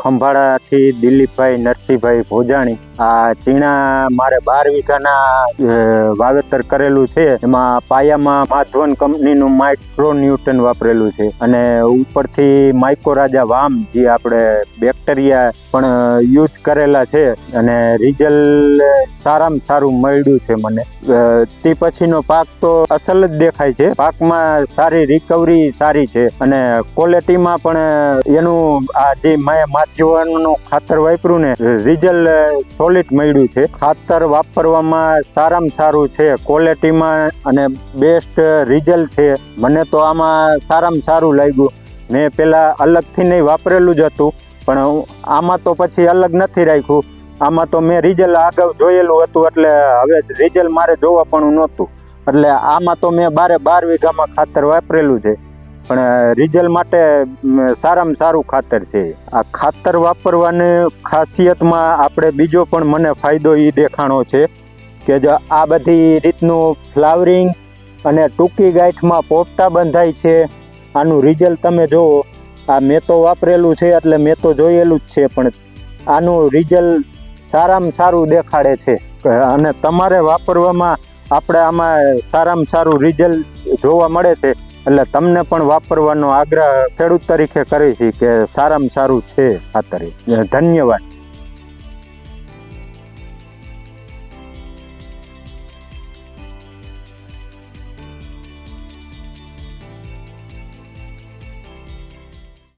ખંભાળાથી દિલીપભાઈ, નરસિંહભાઈ ભોજાણી. આ ચીણા મારે બાર વીઘાના વાવેતર કરેલું છે. એમાં પાયામાં માધવન કંપનીનું માઇક્રો ન્યૂટન વાપરેલું છે. અને ઉપરથી માઇકોરાજા વામ, જે આપણે બેક્ટેરિયા પણ યુઝ કરેલા છે. અને રિઝલ્ટ સારામાં સારું મળ્યું છે મને. તે પછીનો પાક તો અસલ જ દેખાય છે. પાકમાં સારી રિકવરી સારી છે. અને ક્વોલિટીમાં પણ એનું આ જે મેં માધ્યમનું ખાતર વાપર્યું ને રિઝલ્ટ સોલિડ મળ્યું છે. ખાતર વાપરવામાં સારામાં સારું છે ક્વોલિટીમાં અને બેસ્ટ રિઝલ્ટ છે. મને તો આમાં સારામાં સારું લાગ્યું. મેં પહેલાં અલગથી નહીં વાપરેલું જ હતું, પણ આમાં તો પછી અલગ નથી રાખ્યું. આમાં તો મેં રિઝલ્ટ આગળ જોયેલું હતું, એટલે હવે રિઝલ્ટ મારે જોવા પણ નહોતું. એટલે આમાં તો મેં બારે બાર વીઘામાં ખાતર વાપરેલું છે. પણ રિઝલ્ટ માટે સારામાં સારું ખાતર છે. આ ખાતર વાપરવાની ખાસિયતમાં આપણે બીજો પણ મને ફાયદો એ દેખાણો છે કે જો આ બધી રીતનું ફ્લાવરિંગ અને ટૂંકી ગાંઠમાં પોપટા બંધાય છે, આનું રિઝલ્ટ તમે જુઓ, આ મેં તો વાપરેલું છે એટલે મેં તો જોયેલું જ છે, પણ આનું રિઝલ્ટ સારામાં સારું દેખાડે છે. અને તમારે વાપરવામાં આપણે આમાં સારામાં સારું રિઝલ્ટ જોવા મળે છે. એટલે તમને પણ વાપરવાનો આગ્રહ ખેડૂત તરીકે કરી છે કે સારામાં સારું છે ખાતર ધન્યવાદ.